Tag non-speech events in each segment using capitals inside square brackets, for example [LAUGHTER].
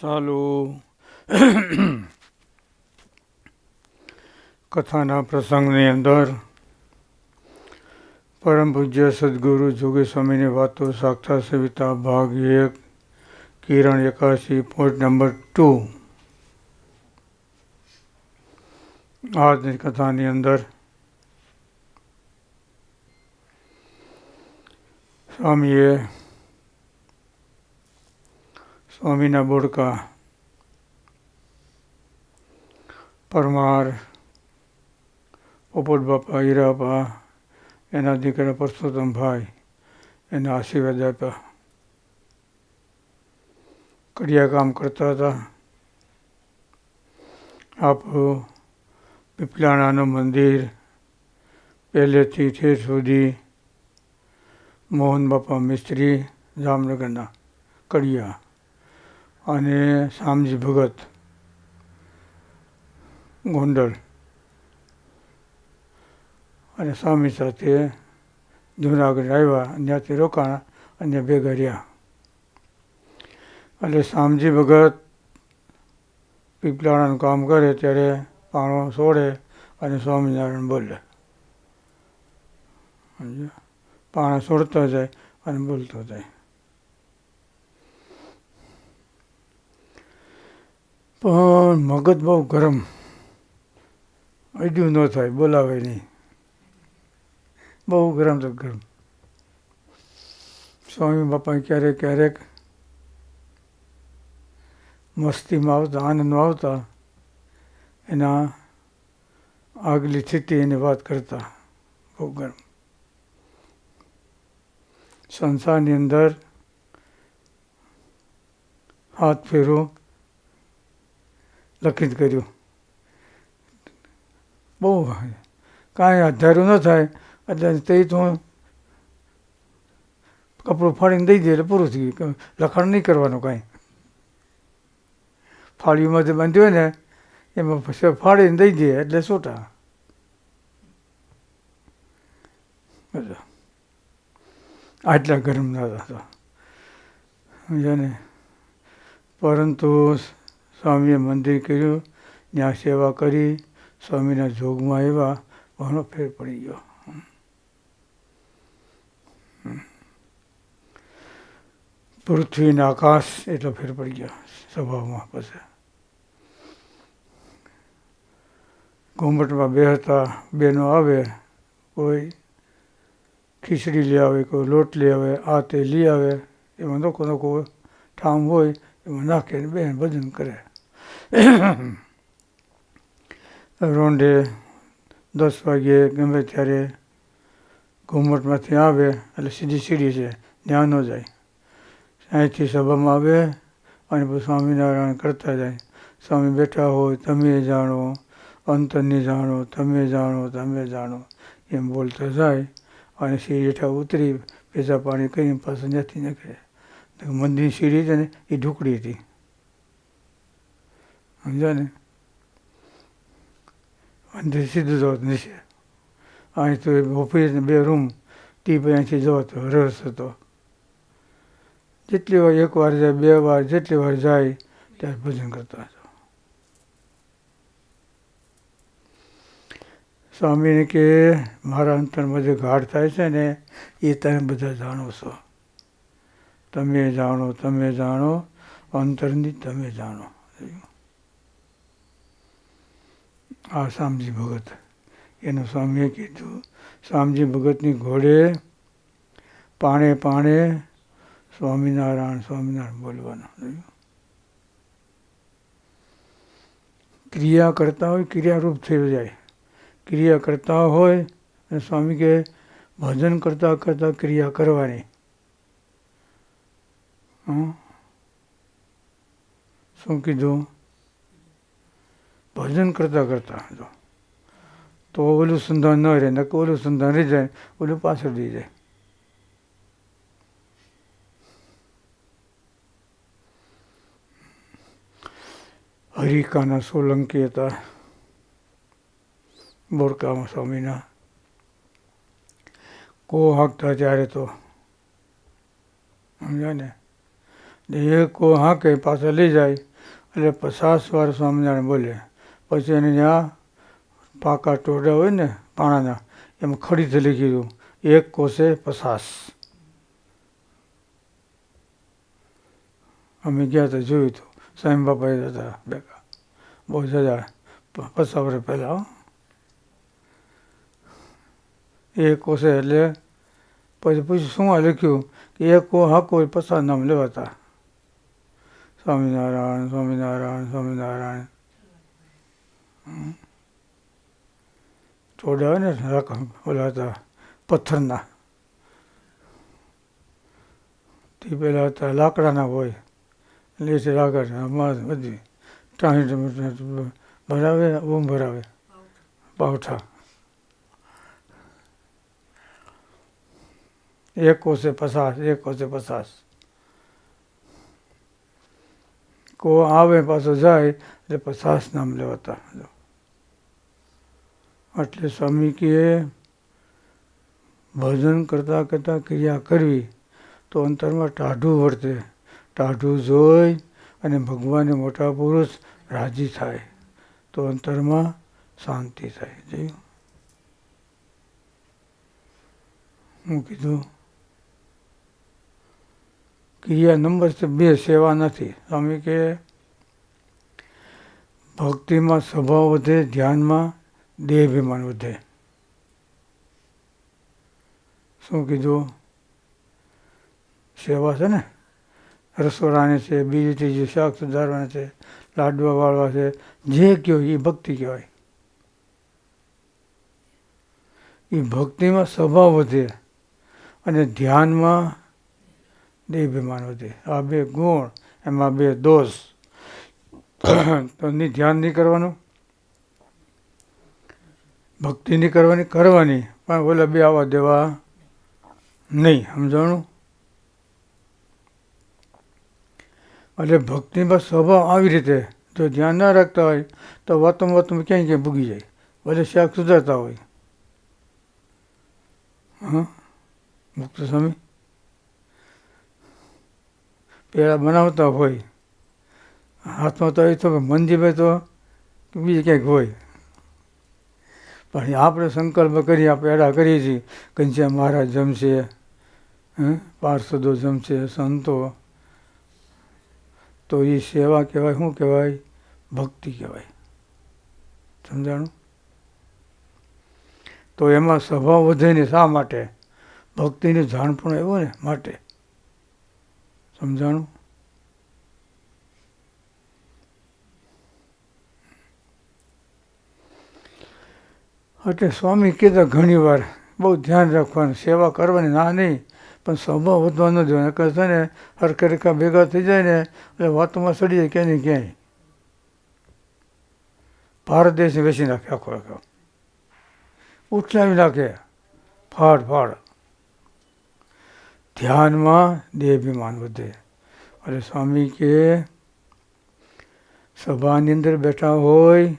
સાલું. કથાના પ્રસંગની અંદર પરમ પૂજ્ય સદગુરુ જોગી સ્વામીની વાતો સાક્ષાત સવિતા ભાગ એક, કિરણ એકાશી પોઈન્ટ નંબર ટુ આજની કથાની અંદર સ્વામીએ સ્વામીના બોડકા, પરમાર, પોપટ બાપા, હીરાપા, એના દીકરા પરસોત્તમભાઈ એને આશીર્વાદ આપ્યા કડિયા કામ કરતા હતા. આપણું પીપલાણાનું મંદિર પહેલેથી ઠેર સુધી મોહન બાપા મિસ્ત્રી જામનગરના કડિયા અને શામજી ભગત ગોંડલ અને સ્વામી સાથે જુનાગઢ આવ્યા ત્યાંથી રોકાણા અને ભેગા રહ્યા. એટલે શામજી ભગત પીપલાણાનું કામ કરે ત્યારે પાણો છોડે અને સ્વામિનારાયણ બોલે. પાણા છોડતો જાય અને બોલતો જાય. પણ મગજ બહુ ગરમ. અડ્યું ન થાય, બોલાવે નહીં. બહુ ગરમ તો ગરમ. સ્વામી બાપા ક્યારેક ક્યારેક મસ્તીમાં આવતા, આનંદમાં આવતા, એના આગલી સ્થિતિ એની વાત કરતા. બહુ ગરમ. સંસારની અંદર હાથ ફેરો લખિત કર્યું. બહુ કાંઈ અધારું ન થાય. એટલે તે તો કપડું ફાડીને દઈ દે એટલે પૂરું થઈ ગયું. લખાણ નહીં કરવાનું કાંઈ. ફાળીમાં જે બાંધ્યું ને, એમાં પછી ફાડીને દઈ દે એટલે છોટા આટલા ગરમ ના હતા ને? પરંતુ સ્વામીએ મંદિર કર્યું ત્યાં સેવા કરી, સ્વામીના જોગમાં આવ્યા, ઘણો ફેર પડી ગયો. પૃથ્વી આકાશ એટલો ફેર પડી ગયો સ્વભાવમાં પછી. ઘુંમટમાં બે હતા, બેનો આવે, કોઈ ખીચડી લઈ આવે, કોઈ લોટ લઈ આવે, આ તે લઈ આવે, એમાં લોકો લોકો ઠામ હોય, એમાં નાખે ને બેન ભજન કરે. રોંઢે દસ વાગ્યે ગમે ત્યારે ઘુમ્મટમાંથી આવે, એટલે સીધી સીડી છે, ત્યાં ન જાય. અહીંથી સભામાં આવે અને પછી સ્વામિનારાયણ કરતા જાય. સ્વામી બેઠા હોય, તમે જાણો, અંતરની જાણો, તમે જાણો તમે જાણો, એમ બોલતા જાય અને સીડી હેઠા ઉતરી પેસા પાણી કરીને પાછું ત્યાંથી નીકળે. મંદિરની સીડી છે ને, એ ઢુકડી હતી. સમજ્યા ને? અંદર સીધું જવા નીચે. અહીં તો ઓફિસ બે રૂમ, ટી પછી અહીંથી જવો તો રસ હતો. જેટલી વાર એક વાર જાય, બે વાર જેટલી વાર જાય, ત્યારે ભજન કરતા હતો સ્વામીને કે, મારા અંતરમાં જે ઘાટ થાય છે ને, એ તમે બધા જાણો છો. તમે જાણો તમે જાણો, અંતરની તમે જાણો. આ શામજી ભગત. એનું સ્વામીએ કીધું શામજી ભગતની ઘોડે પાણે પાણે સ્વામિનારાયણ સ્વામિનારાયણ બોલવાનું. ક્રિયા કરતા હોય, ક્રિયારૂપ થઈ જાય. ક્રિયા કરતા હોય, અને સ્વામી કે ભજન કરતાં કરતાં ક્રિયા કરવાની. શું કીધું? ભજન કરતાં કરતાં જો. તો ઓલું સંધાન ન રહે, નકર ઓલું સંધાન રહી જાય, ઓલું પાછળ રહી જાય. હરિકાના સોલંકી હતા, બોરકામાં સ્વામીના. કો હાંકતા ત્યારે તો, સમજાય ને? એ કો હાંકે, પાછા લઈ જાય, એટલે પચાસ વાર સ્વામિનારાયણ બોલે પછી એને ત્યાં પાકા ટોડા હોય ને પાણાના, એમાં ખડીથી લખી એક કોષે પચાસ અમે ગયા હતા જોયું હતું સ્વામી બાપા હતા ભેગા બહુ જજા પચાસ વર્ષ પહેલાં. એક કોષે એટલે, પછી પૂછ્યું, શું આ લખ્યું કે એક કો હાકો પસાર નામ લેવાતા સ્વામિનારાયણ સ્વામિનારાયણ સ્વામિનારાયણ. ટોડા હોય ને ઓલા હતા પથ્થરના. તે પહેલાં હતા લાકડાના હોય છે લાકડ અમારે બધી ટાણી ભરાવે ઊંઘ ભરાવે. પાવઠા એક કોસે પસાસ એક કોસે પચાસ. કો આવે પાછો જાય, એટલે પચાસ નામ લેવાતા. એટલે સ્વામી કે ભજન કરતાં કરતાં ક્રિયા કરવી તો અંતરમાં ટાઢું વર્તે. ટાઢું જોઈ અને ભગવાનને મોટા પુરુષ રાજી થાય તો અંતરમાં શાંતિ થાય. જોયું. હું કીધું ક્રિયા નંબર છે, બે સેવા નથી. સ્વામી કે, ભક્તિમાં સ્વભાવ વધે, ધ્યાનમાં દેહાભિમાન વધે. શું કીધું? સેવા છે ને? રસોડાની છે, બીજી ત્રીજી શાક સુધારવાના છે, લાડવા વાળવા છે, જે કહો એ ભક્તિ કહેવાય. એ ભક્તિમાં સ્વભાવ વધે અને ધ્યાનમાં દેહાભિમાન વધે. આ બે ગુણ, એમાં બે દોષ. [CLEARS THROAT] તો ધ્યાન નહીં કરવાનું. ભક્તિ નહીં કરવાની કરવાની. પણ ઓલા બે આવવા દેવા નહીં, સમજાણું? એટલે ભક્તિમાં સ્વભાવ આવી રીતે, જો ધ્યાન ના રાખતા હોય, તો વાતમ વાતમ ક્યાંય ક્યાંય ભૂગી જાય. ભલે શાક સુધારતા હોય. હા? મુક્ત સ્વામી પેલા બનાવતા હોય, હાથમાં તો એ તો મંદિરમાં તો બીજું ક્યાંક હોય. પણ આપણે સંકલ્પ કરી આપણે એડા કરીએ છીએ ઘનશ્યામ મહારાજ જમશે પાર્ષદો જમશે, સંતો, તો એ સેવા કહેવાય, શું કહેવાય? ભક્તિ કહેવાય. સમજાણું? તો એમાં સ્વભાવ વધે ને શા માટે? ભક્તિની જાણપણ આવ્યો ને, માટે. સમજાણું? એટલે સ્વામી કીધા ઘણી વાર, બહુ ધ્યાન રાખવાનું, સેવા કરવાની, ના નહીં, પણ સ્વભાવ વધવા જ હોય નકર છે ને હરખે હરખા ભેગા થઈ જાય ને, એટલે વાતોમાં સડી જાય ક્યાંય ક્યાંય. ભારત દેશને વેચી નાખે આખો આખો. ઉઠલાવી નાખે. ફાડ ફાડ. ધ્યાનમાં દેહાભિમાન વધે. અને સ્વામી કે સભાની અંદર બેઠા હોય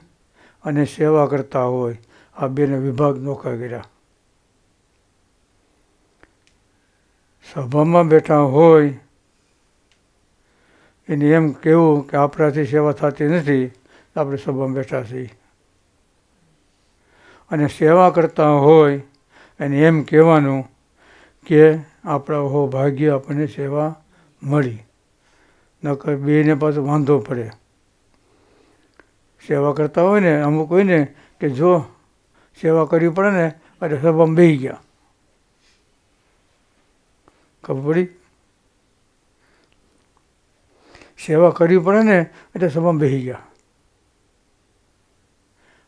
અને સેવા કરતા હોય, આ બેને વિભાગ નોખા કર્યા. સભામાં બેઠા હોય, એને એમ કહેવું કે આપણાથી સેવા થતી નથી આપણે સભામાં બેઠા છીએ. અને સેવા કરતા હોય, એને એમ કહેવાનું કે આપણા હો ભાગ્ય આપણને સેવા મળી. નકર બેને પાછો વાંધો પડે. સેવા કરતા હોય ને અમુક હોય ને કે જો સેવા કરવી પડે ને એટલે સભામાં બેસી ગયા. ખબર પડી? સેવા કરવી પડે ને એટલે સભામાં બેસી ગયા.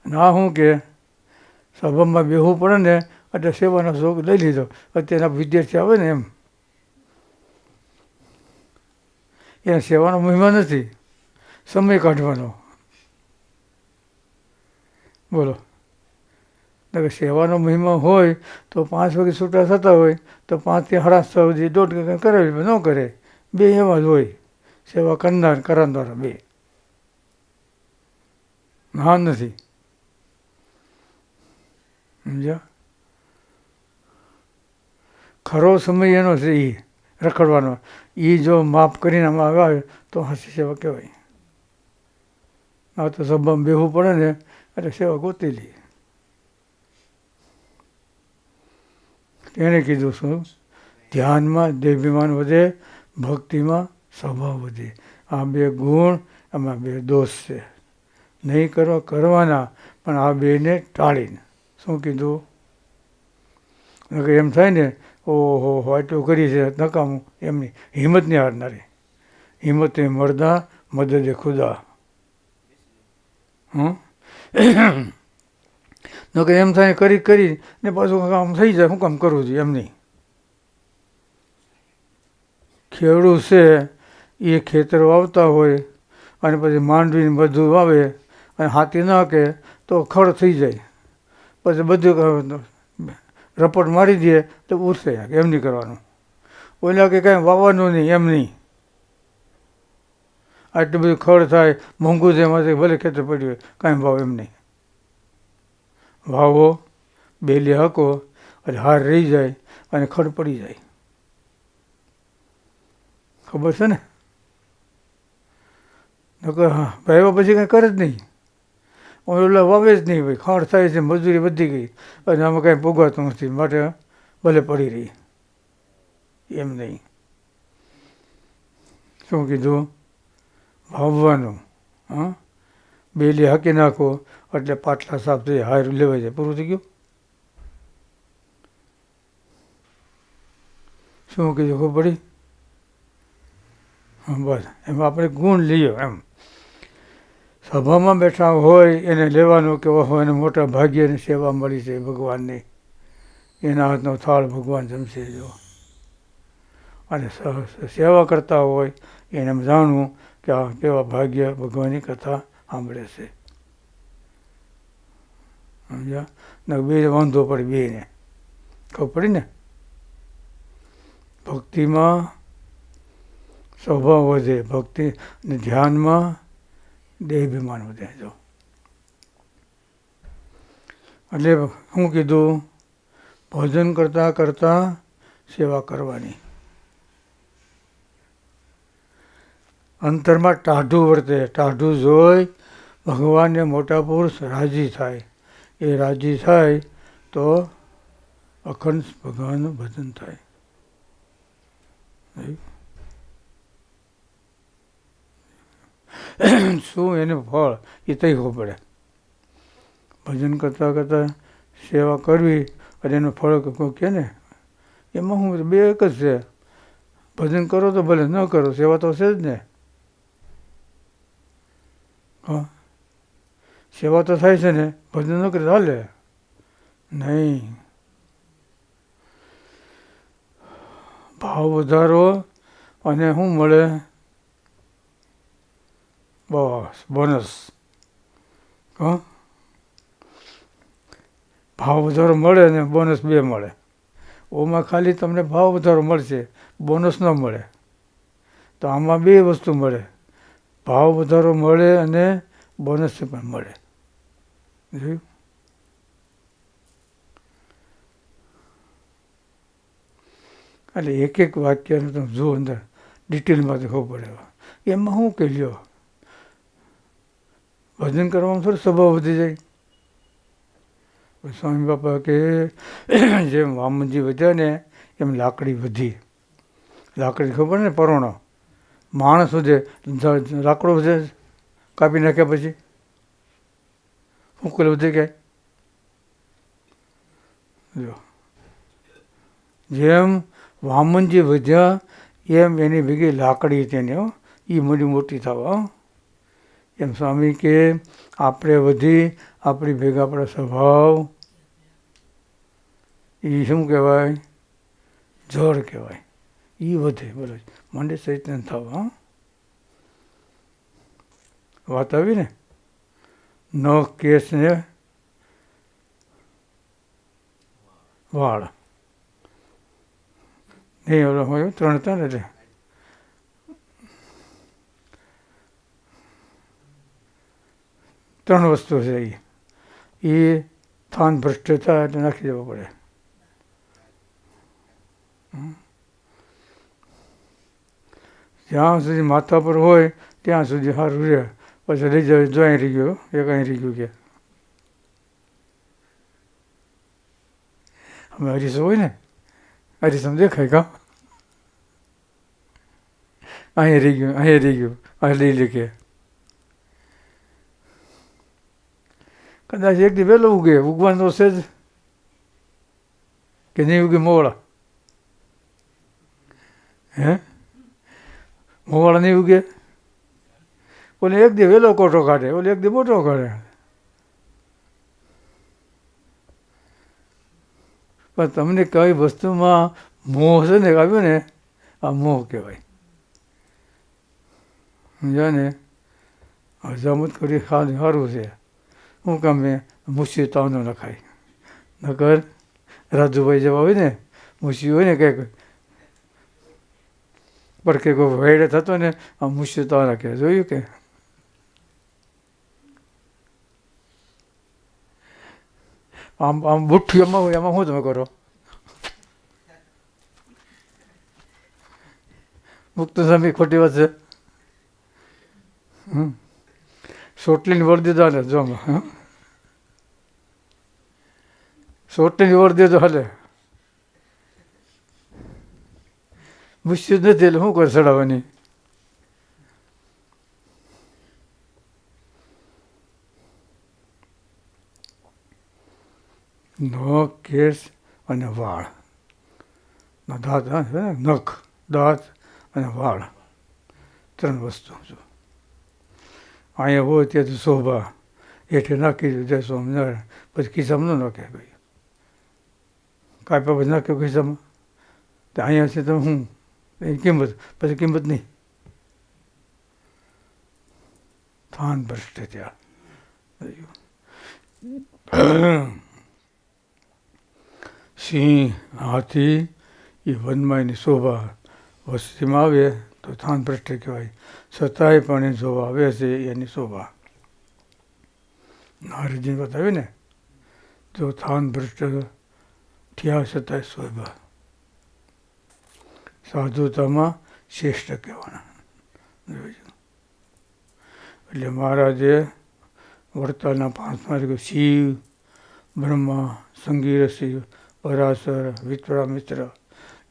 ના શું કે સભામાં બેસવું પડે ને એટલે સેવાનો શોખ લઈ લીધો. અત્યારના વિદ્યાર્થી આવે ને એમ. એને સેવાનો મહિમા નથી. સમય કાઢવાનો. બોલો. કે સેવાનો મહિમા હોય તો પાંચ વાગે છૂટા થતા હોય તો પાંચથી સાડા છ સુધી દોઢ કલાક કરાવી ન કરે. બે એવા જ હોય. સેવા કરનાર કરાવનાર બે. હા નથી. સમજ્યા? ખરો સમય એનો છે એ રખડવાનો. એ જો માફ કરીને આમાં આવે તો હાસી સેવા કહેવાય. આ તો સભામાં બેહવું પડે ને, એટલે સેવા ગોતી લઈએ એને કીધું શું? ધ્યાનમાં દેભિમાન વધે, ભક્તિમાં સ્વભાવ વધે. આ બે ગુણ, આમાં બે દોષ છે. નહીં કરવા કરવાના, પણ આ બેને ટાળીને. શું કીધું? એમ થાય ને ઓહો હો આટલું કરી છે, નકામું એમની હિંમતની હારનારી હિંમતે મરદા મદદે ખુદા. હં નકર એમ થાય, કરી કરી ને પાછું કામ થઈ જાય શું કામ કરવું જોઈએ એમ નહીં. ખેડૂત છે, એ ખેતર વાવતા હોય, અને પછી માંડવીને બધું વાવે, અને હાથી નાખે, તો ખડ થઈ જાય. પછી બધું રપટ મારી દે તો ઉઠશે એમ નહીં કરવાનું. ઓલા કે કાંઈ વાવવાનું નહીં, એમ નહીં. આટલું બધું ખડ થાય, મોંઘું છે, એમાંથી ભલે ખેતર પડ્યું હોય, કાંઈ ભાવ એમ નહીં. વાવો, બેલી હકો, એટલે હાર રહી જાય અને ખડ પડી જાય. ખબર છે ને? નકર હા ભાઈ પછી કાંઈ કરે જ નહીં. ઓલા વાવે જ નહીં ભાઈ ખાણ થાય છે, મજૂરી વધી ગઈ. અને આમાં કાંઈ પોગાતું નથી, માટે ભલે પડી રહી. એમ નહીં. શું કીધું? ભાવવાનું, હા? બેલી હાકી નાખો, એટલે પાટલા સાફ થઈ હાર લેવાય જાય. પૂરું થઈ ગયું? શું કીધું ખબર પડી? હા, બસ. એમાં આપણે ગુણ લઈએ એમ. સભામાં બેઠા હોય એને લેવાનું કે ઓહો, એને મોટા ભાગ્યની સેવા મળી છે ભગવાનની. એના હાથનો થાળ ભગવાન જમશે જો. અને સેવા કરતા હોય એને જાણવું કે આ કેવા ભાગ્ય ભગવાનની કથા સાંભળે છે. સમજ્યા? ને બે વાંધો પડે બેને ખબર પડી ને? ભક્તિમાં સ્વભાવ વધે. ભક્તિ ને ધ્યાનમાં દેહાભિમાન વધે જો એટલે શું કીધું, ભોજન કરતાં કરતાં સેવા કરવાની. અંતરમાં ટાઢું વર્તે, ટાઢું જોઈ ભગવાનને મોટા પુરુષ રાજી થાય. એ રાજી થાય તો અખંડ ભગવાનનું ભજન થાય. [COUGHS] શું એનું ફળ? એ તઈ પડે ભજન કરતાં કરતાં સેવા કરવી અને એનું ફળ કોઈ ને, એમાં હું બે એક જ છે. ભજન કરો તો ભલે ન કરો, સેવા તો છે જ ને. હા. સેવા તો થાય છે ને, ભજન ન કરે હાલે. નહીં. ભાવ વધારો અને શું મળે બસ બોનસ હા ભાવ વધારો મળે ને બોનસ બે મળે. ઓમાં ખાલી તમને ભાવ વધારો મળશે બોનસ ન મળે. તો આમાં બે વસ્તુ મળે. ભાવ વધારો મળે અને બોનસ પણ મળે. જોયું? એટલે એક એક વાક્યને તમે જુઓ અંદર ડિટેલમાં ખબર પડે. એમાં શું કહી લ્યો ભજન કરવામાં થોડી સ્વભાવ વધી જાય. સ્વામી બાપા કે, જેમ વામનજી વધ્યા ને, એમ લાકડી વધી. લાકડી ખબર ને, પરોણો. માણસ વધે લાકડો વધે, કાપી નાખ્યા પછી. ફૂંકલ વધે ક્યાંય? જો. જેમ વામનજી વધ્યા, એમ એની ભેગી લાકડી તેને હો. એ મોટી મોટી થવા એમ સ્વામી કે આપણે વધી આપણી ભેગા આપણો સ્વભાવ. એ શું કહેવાય? જળ કહેવાય. એ વધે, બોલો. મંડે ચૈતન્ય થવા, હા. વાત આવી ને? ન કેસ ને વાળ. નહીં ત્રણ ત્રણ એટલે. ત્રણ વસ્તુ છે એ એ થાન ભ્રષ્ટતા એટલે નાખી દેવો પડે. જ્યાં સુધી માથા પર હોય, ત્યાં સુધી સારું રહે. પછી લઈ જાય જો અહીં રહી ગયો, એક અહીં રહી ગયું કે. અમે હરીસો હોય ને હરીસમ દેખાય કા? અહીં રહી ગયું, અહીં રહી ગયું, અહીં લઈ લે કે. કદાચ એક દી વહેલો ઉગે, ઉગવાનું તો છે જ. કે નહીં ઉગે મોવાળા હે? મોવાળા નહીં ઉગે? ઓલે એક દી વહેલો કોટો કાઢે, ઓલે એક દી મોટો કાઢે. પણ તમને કઈ વસ્તુમાં મોહ છે ને, આવ્યો ને, આ મોહ કહેવાય. સમજાય ને? હજામત કરી સારું છે. શું કામે મુસી ન લખાય નગર રાજુભાઈ જેવા હોય ને મુસી હોય ને કંઈક પડકે કોઈ વેડે થતો ને આ મુસી તાવ નાખે જોયું કે આમ આમ બુઠ્ઠી એમાં હોય એમાં શું તમે કરો મુક્ત સ્વામી ખોટી વાત છે સોટલીને દીધા ને જો આમાં, હં? દે તો હાલે મુશ્કેલ નથી એટલે શું કરે ચડાવવાની નખ કેસ અને વાળ દાંત? નખ દાંત અને વાળ ત્રણ વસ્તુ અહીંયા હોય ત્યાં શોભા હેઠે નાખી જય સ્વામિનારાયણ પછી ખિસ્સામાં ન નાખે ભાઈ કાંઈ પછી નાખ્યો ખિસ્સામાં તો અહીંયા છે તો હું? એની કિંમત? પછી કિંમત નહીં. થાન ભ્રષ્ટ ત્યાં સિંહ હાથી એ વનમાં એની શોભા વસ્તીમાં આવે તો થાન ભ્રષ્ટ કહેવાય. છતાંય પણ એ શોભા આવે છે, એની શોભા. નારદજી બતાવ્યું ને? જો થાન ભ્રષ્ટ થયા છતાં શોભા સાધુતામાં શ્રેષ્ઠ કહેવાના. એટલે મહારાજે વડતાલના પાંચમાં કહ્યું શિવ, બ્રહ્મા સંગીરસી પરાશર વિશ્વામિત્ર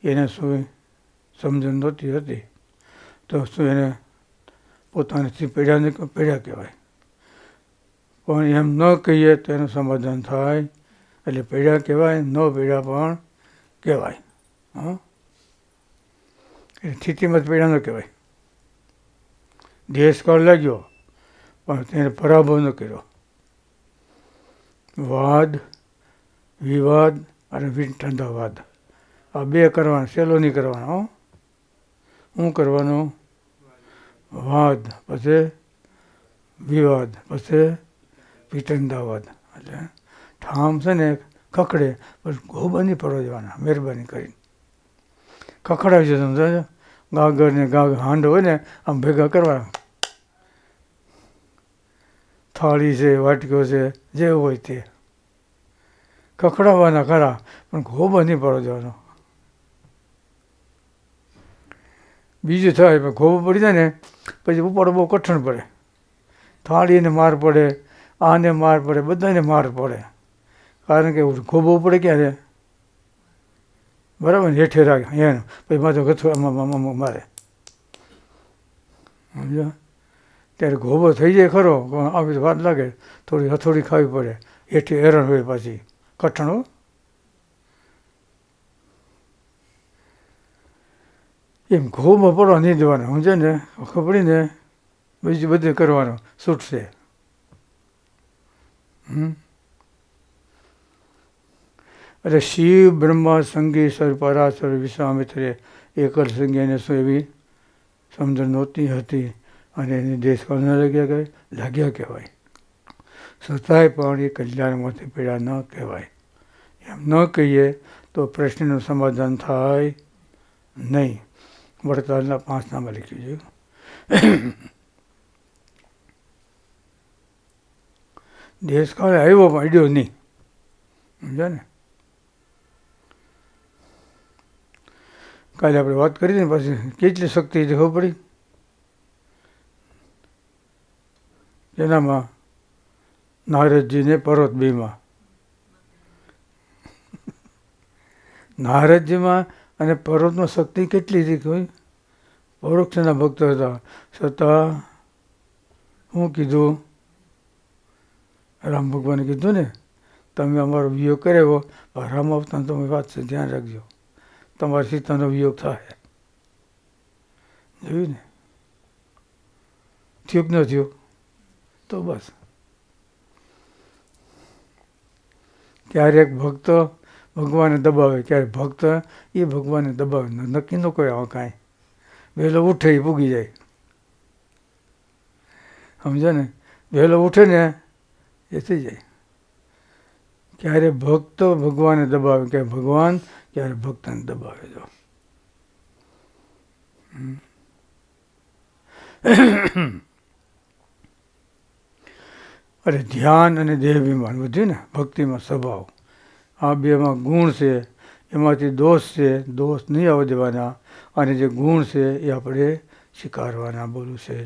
એને શું સમજણ નહોતી હતી. તો શું એને પોતાનીથી પીડાને પીડા કહેવાય? પણ એમ ન કહીએ તો એનું સમાધાન થાય. એટલે પીડા કહેવાય, ન પીડા પણ કહેવાય. હં? એ સ્થિતિમાં જ પીડા ન કહેવાય. દેશકાળ લાગ્યો, પણ તેને પરાભવ ન કર્યો. વાદ, વિવાદ અને વિઠંડાવાદ આ બે કરવાના, સહેલો નહીં કરવાનો, હો? શું કરવાનું? વાદ, પછી વિવાદ, પછી વિટંદાવાદ એટલે ઠામ છે ને ખખડે બસ ગોબા નહીં પડવા જવાના, મહેરબાની કરીને. ખખડાવી છે સમજાય ગાગર ને ગાગ હાંડ હોય ને, આમ ભેગા કરવા થાળી છે વાટકો છે, જે હોય તે. ખખડાવવાના ખરા, પણ ગોબા નહીં પડવા જવાનો. બીજું થાય, પણ ખોબો પડી જાય ને, પછી ઉપાડો બહુ કઠણ પડે. થાળીને માર પડે, આને માર પડે, બધાને માર પડે. કારણ કે ખોબો પડે ક્યારે બરાબર ને? હેઠે રાખે એને પછી માથું ગથો મારે. સમજો ત્યારે ગોબો થઈ જાય ખરો, પણ આવી વાત લાગે, થોડી હથોડી ખાવી પડે. હેઠે હેરણ હોય પાછી. કઠણો એમ ઘોમાં પડવા નહીં દેવાના સમજે ને? ખબડીને બીજું બધું કરવાનું. છૂટશે હમ? એટલે શિવ, બ્રહ્મા સંગીશ્વર પરાશર, વિશ્વામિત્રે એકલ સંજ્ઞાને શું એવી સમજણ નહોતી હતી અને એને દેશ ન લાગ્યા કે લાગ્યા કહેવાય. છતાંય પણ એ કલ્યાણમાંથી પીડા ન કહેવાય. એમ ન કહીએ તો પ્રશ્નનું સમાધાન થાય નહીં. વડતાલના પાંચ નામા લખ્યું છે. દેશકાળે આવ્યો પણ અડ્યો નહીં. સમજો ને? કાલે આપણે વાત કરી ને પાછી કેટલી શક્તિ હતી ખબર પડી? એનામાં નારદજીને પર્વત બીમાં. નારદજીમાં અને પર્વતમાં શક્તિ કેટલી હતી કોઈ? પરોક્ષના ભક્તો હતા. છતાં હું કીધું, રામ ભગવાને કીધું ને, તમે અમારો વિયોગ કરાવ્યો રામ અવતાર તમે વાત છે, ધ્યાન રાખજો. તમારી સીતાનો વિયોગ થાય. જોયું ને? થયું કે ન થયું? તો બસ. ક્યારેક ભક્ત ભગવાનને દબાવે, ક્યારેક ભક્ત એ ભગવાનને દબાવે. નક્કી ન કોઈ આવા કાંઈ. વહેલો ઉઠે એ પૂગી જાય. સમજો ને? વહેલો ઉઠે ને એ થઈ જાય. ક્યારે ભક્ત ભગવાનને દબાવે, ક્યારે ભગવાન ક્યારે ભક્તને દબાવે દો અરે ધ્યાન અને દેહ અભિમાન વધ્યું ને ભક્તિમાં સ્વભાવ. આ બેમાં ગુણ છે, એમાંથી દોષ છે, દોષ નહીં આવવા દેવાના. અને જે ગુણ છે એ આપણે સ્વીકારવાના બોલું છે.